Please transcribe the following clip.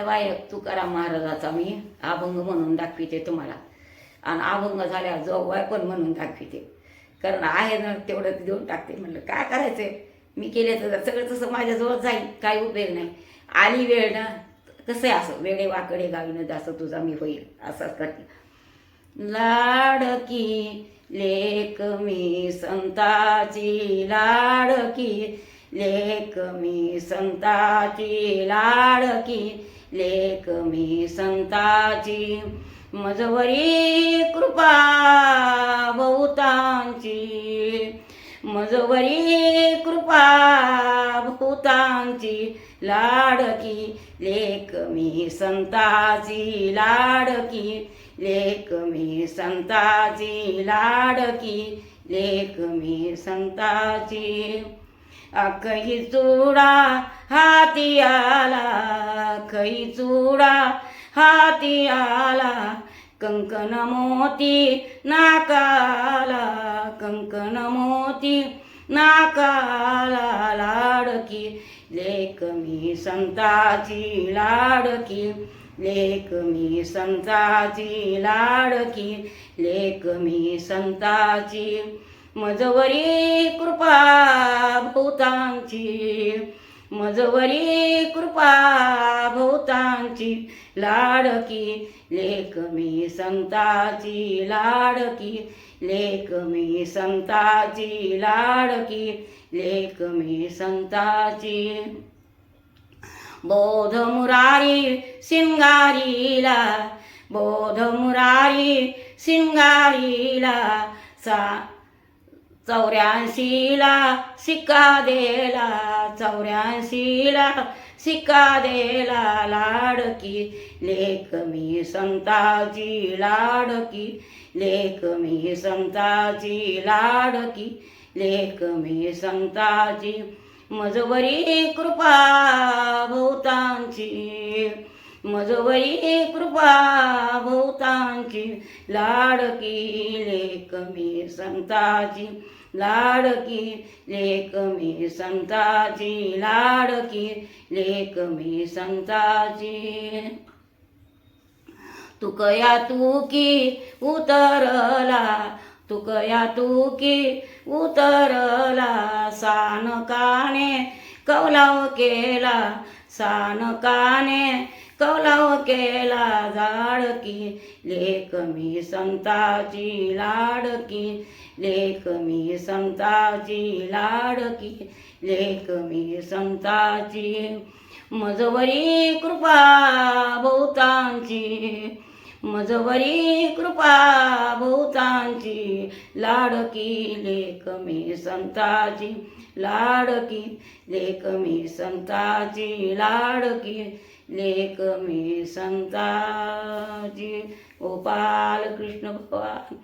हे बाय तुकाराम महाराजाचा मी अभंग म्हणून दाखविते तुम्हाला. आणि अभंग झाल्यावर जोगवाय पण म्हणून दाखविते. कारण आहे ना तेवढं देऊन टाकते. म्हणलं काय करायचं मी केले तर सगळं तसं माझ्याजवळ जाईल. काही उपयोग नाही. आली वेळ ना कसं आहे असं? वेडे वाकडे गावीनं जास्त तुझा मी होईल. असंच करते. लाडकी लेक मी संताची लाडकी लेक मी संताची लाडकी लेक मी संताची. मजवरी कृपा बहुतांची. मजवरी कृपा भूतांची लाडकी लेक मी संताची. लाडकी लेक मी संताची. लाडकी लेक मी संताची. अखई चुडा हाती आला खई चुडा हाती आला. कंकण मोती नाकाला कंकण मोती नाकाला. लाडकी लेक मी संताची लाडकी लेक मी संताची लाडकी लेक मी संताची मजवरी कृपा भूतांची मजवरी कृपा भूतांची लाडकी लेक मी संताची लाडकी लेक मी संताची लाडकी लेक मी संताची. बोध मुरारी सिंगारीला बोध मुरारी सिंगारीला सा चौऱ्याऐंशीला सिक्का देला चौऱ्याऐंशीला सिक्का देला लाडकी. लेख मी संताची लाडकी. लेख मी संताची लाडकी. लेख मी संताची मजवरी कृपा भूतांची मजवई कृपा भूतांची लाडकी लेख मी संताची. लाडकी लेख मी संताची. लाडकी लेख मी संताची. तुकया तुकी उतरला. तुकया तुकी उतरला. सानकाने कौलाव केला. सानकाने कौलाव केला जाडकी लेख मी संताची लाडकी लेख मी संताची लाडकी लेख मी संताची मजवरी कृपा बहुतांची. मजवरी कृपा भूतांची लाडकी लेख मी संताची. लाडकी लेख मी संताची. लाडकी लेख मी संताची. गोपाल कृष्ण भगवान.